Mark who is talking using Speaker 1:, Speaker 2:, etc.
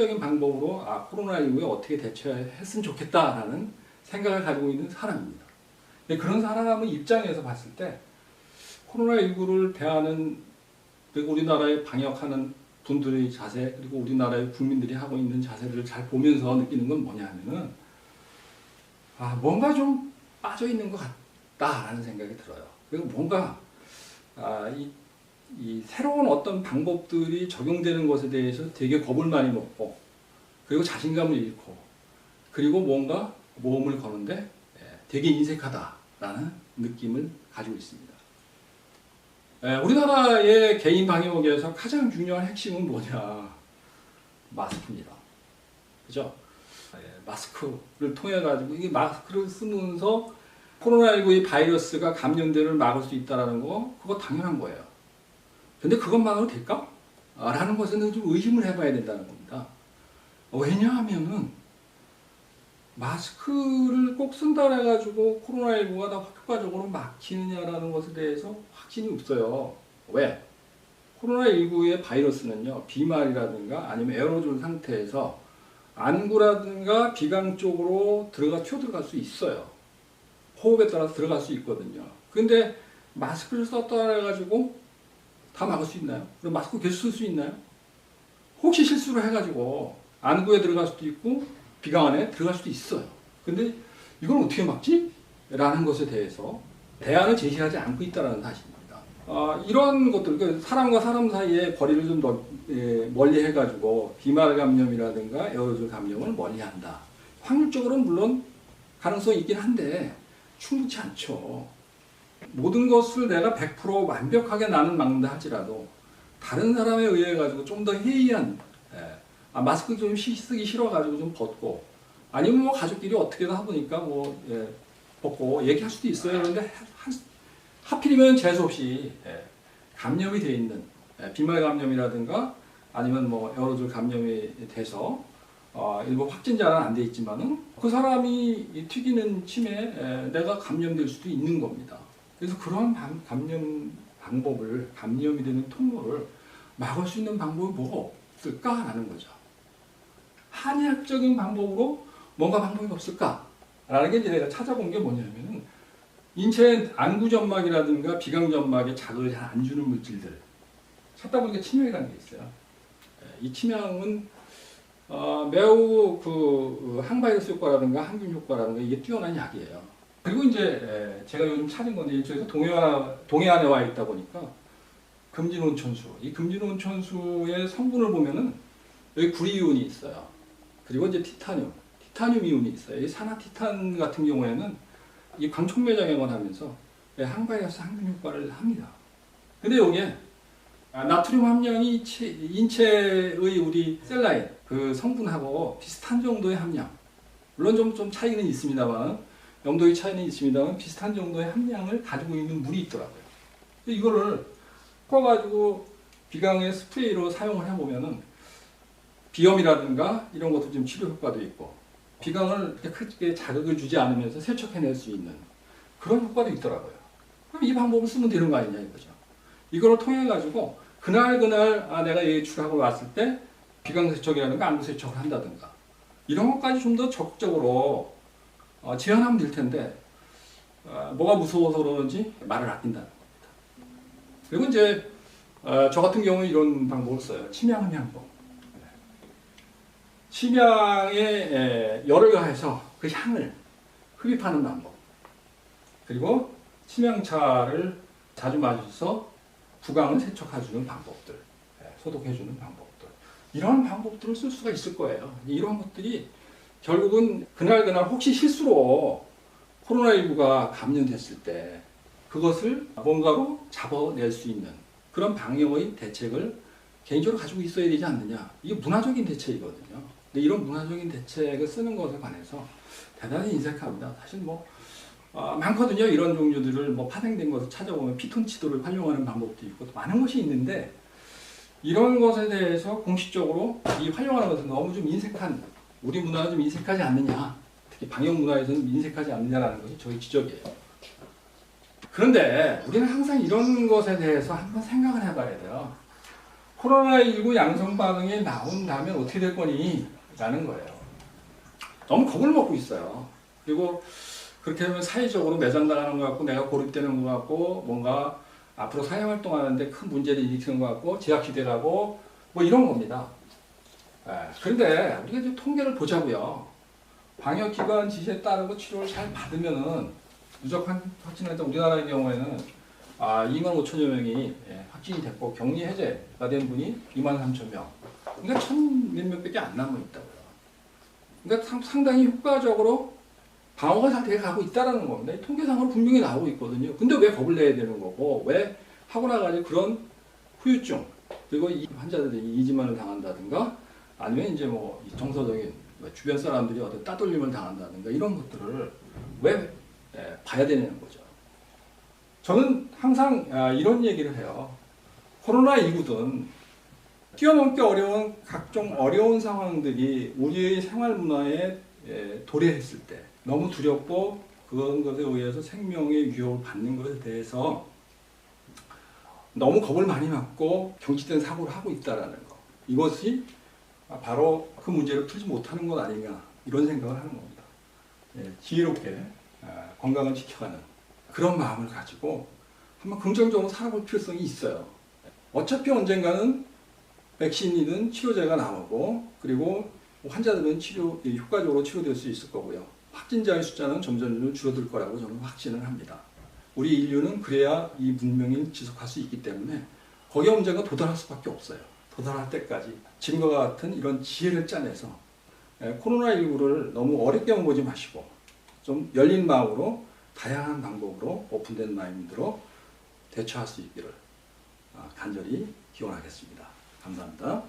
Speaker 1: 한의학적인 방법으로 아, 코로나19에 어떻게 대처했으면 좋겠다라는 생각을 가지고 있는 사람입니다. 그런 사람의 입장에서 봤을 때 코로나19를 대하는 그리고 우리나라에 방역하는 분들의 자세 그리고 우리나라의 국민들이 하고 있는 자세를 잘 보면서 느끼는 건 뭐냐면은 아 뭔가 좀 빠져 있는 것 같다라는 생각이 들어요. 그리고 뭔가 아, 이, 이 새로운 어떤 방법들이 적용되는 것에 대해서 되게 겁을 많이 먹고 그리고 자신감을 잃고 그리고 뭔가 모험을 거는데 예, 되게 인색하다라는 느낌을 가지고 있습니다. 예, 우리나라의 개인 방역에서 가장 중요한 핵심은 뭐냐? 마스크입니다. 그죠? 예, 마스크를 통해 가지고 이게 마스크를 쓰면서 코로나19의 바이러스가 감염되를 막을 수 있다라는 거 그거 당연한 거예요. 근데 그것만으로 될까? 아, 라는 것은 좀 의심을 해봐야 된다는 겁니다. 왜냐하면은 마스크를 꼭 쓴다 해가지고 코로나19가 다 효과적으로 막히느냐라는 것에 대해서 확신이 없어요. 왜? 코로나19의 바이러스는요, 비말이라든가 아니면 에어로졸 상태에서 안구라든가 비강 쪽으로 들어가 튀어들어갈 수 있어요. 호흡에 따라서 들어갈 수 있거든요. 근데 마스크를 썼다 해가지고 다 막을 수 있나요? 그럼 마스크 계속 쓸 수 있나요? 혹시 실수를 해가지고 안구에 들어갈 수도 있고 비강 안에 들어갈 수도 있어요. 근데 이걸 어떻게 막지? 라는 것에 대해서 대안을 제시하지 않고 있다는 사실입니다. 아, 이런 것들, 그 사람과 사람 사이에 거리를 좀 넓, 예, 멀리 해가지고 비말 감염이라든가 에어로졸 감염을 멀리 한다. 확률적으로는 물론 가능성이 있긴 한데 충분치 않죠. 모든 것을 내가 100% 완벽하게 나는 막는다 할지라도 다른 사람에 의해 가지고 좀 더 해이한 예, 아, 마스크 좀 시- 쓰기 싫어가지고 좀 벗고 아니면 뭐 가족끼리 어떻게든 하보니까 뭐 예, 벗고 얘기할 수도 있어요. 그런데 하, 하필이면 재수 없이 예, 감염이 돼 있는 예, 비말 감염이라든가 아니면 뭐 에어로졸 감염이 돼서 어, 일부 확진자는 안 돼 있지만은 그 사람이 이 튀기는 침에 예, 내가 감염될 수도 있는 겁니다. 그래서 그러한 감- 감염 방법을 감염이 되는 통로를 막을 수 있는 방법이 뭐가 없을까라는 거죠. 한의학적인 방법으로 뭔가 방법이 없을까라는 게 이제 내가 찾아본 게 뭐냐면은 인체 안구점막이라든가 비강점막에 자극을 잘 안 주는 물질들 찾다 보니까 침향이라는 게 있어요. 예, 이 침향은 어, 매우 그 항바이러스 효과라든가 항균 효과라든가 이게 뛰어난 약이에요. 그리고 이제 예, 제가 요즘 찾은 건데 이쪽에서 동해안, 동해안에 와 있다 보니까 금진 온천수 이 금진 온천수의 성분을 보면은 여기 구리이온이 있어요. 그리고 이제 티타늄, 티타늄 이온이 있어요. 이 산화티탄 같은 경우에는 이 광촉 매장액을 하면서 예, 항바이러스 항균 효과를 합니다. 근데 여기에 아, 나트륨 함량이 체- 인체의 우리 셀라인 그 성분하고 비슷한 정도의 함량 물론 좀, 좀 차이는 있습니다만 염도의 차이는 있습니다만 비슷한 정도의 함량을 가지고 있는 물이 있더라고요. 이거를 꺼가지고 비강의 스프레이로 사용을 해보면은 비염이라든가 이런 것도 좀 치료 효과도 있고 비강을 크게 자극을 주지 않으면서 세척해낼 수 있는 그런 효과도 있더라고요. 그럼 이 방법을 쓰면 되는 거 아니냐 이거죠. 이거를 통해 가지고 그날 그날 아 내가 예출하고 왔을 때 비강 세척이라든가 안구 세척을 한다든가 이런 것까지 좀 더 적극적으로 어, 제한하면 될 텐데 어, 뭐가 무서워서 그러는지 말을 아낀다는 겁니다. 그리고 이제 어, 저 같은 경우는 이런 방법을 써요. 침향음향법. 침향에 에, 열을 가해서 그 향을 흡입하는 방법. 그리고 침향차를 자주 마셔서 부강을 세척해주는 방법들, 예, 소독해주는 방법들. 이런 방법들을 쓸 수가 있을 거예요. 이런 것들이 결국은 그날 그날 혹시 실수로 코로나19가 감염됐을 때 그것을 뭔가로 잡아낼 수 있는 그런 방역의 대책을 개인적으로 가지고 있어야 되지 않느냐. 이게 문화적인 대책이거든요. 근데 이런 문화적인 대책을 쓰는 것에 관해서 대단히 인색합니다. 사실 뭐 어, 많거든요. 이런 종류들을 뭐 파생된 것을 찾아보면 피톤치도를 활용하는 방법도 있고 또 많은 것이 있는데 이런 것에 대해서 공식적으로 이 활용하는 것은 너무 좀 인색한 우리 문화가 좀 인색하지 않느냐. 특히 방역 문화에서는 인색하지 않느냐라는 것이 저희 지적이에요. 그런데 우리는 항상 이런 것에 대해서 한번 생각을 해봐야 돼요. 코로나19 양성 반응이 나온다면 어떻게 될 거니? 라는 거예요. 너무 겁을 먹고 있어요. 그리고 그렇게 하면 사회적으로 매장당하는 것 같고 내가 고립되는 것 같고 뭔가 앞으로 사회 활동하는데 큰 문제를 일으키는 것 같고 제약시대라고 뭐 이런 겁니다. 예, 그런데 우리가 좀 통계를 보자고요. 방역기관 지시에 따르고 치료를 잘 받으면은 누적 확- 확진했던 우리나라의 경우에는 아 2만 5천여 명이 예, 확진이 됐고 격리 해제가 된 분이 2만 3천 명. 그러니까 천 몇몇 밖에 안 남아 있다고요. 그러니까 상- 상당히 효과적으로 방어가 잘 돼가고 있다라는 겁니다. 이 통계상으로 분명히 나오고 있거든요. 근데 왜 겁을 내야 되는 거고 왜 하고 나가지 그런 후유증 그리고 이 환자들이 이지만을 당한다든가 아니면 이제 뭐이 정서적인 뭐 주변 사람들이 어떤 따돌림을 당한다든가 이런 것들을 왜 예, 봐야 되는 거죠. 저는 항상 아, 이런 얘기를 해요. 코로나19든 뛰어넘기 어려운 각종 어려운 상황들이 우리의 생활 문화에 예, 도래했을 때 너무 두렵고 그런 것에 의해서 생명의 위협을 받는 것에 대해서 너무 겁을 많이 먹고 경직된 사고를 하고 있다라는 거. 이것이 바로 그 문제를 풀지 못하는 것 아닌가 이런 생각을 하는 겁니다. 예, 지혜롭게 아, 건강을 지켜가는 그런 마음을 가지고 한번 긍정적으로 살아볼 필요성이 있어요. 어차피 언젠가는 백신이든 치료제가 나오고 그리고 환자들은 치료 예, 효과적으로 치료될 수 있을 거고요. 확진자의 숫자는 점점 줄어들 거라고 저는 확신을 합니다. 우리 인류는 그래야 이 문명이 지속할 수 있기 때문에 거기에 언젠가 도달할 수밖에 없어요. 도달할 때까지 지금과 같은 이런 지혜를 짜내서 예, 코로나19를 너무 어렵게만 보지 마시고 좀 열린 마음으로 다양한 방법으로 오픈된 마인드로 대처할 수 있기를 아, 간절히 기원하겠습니다. 감사합니다.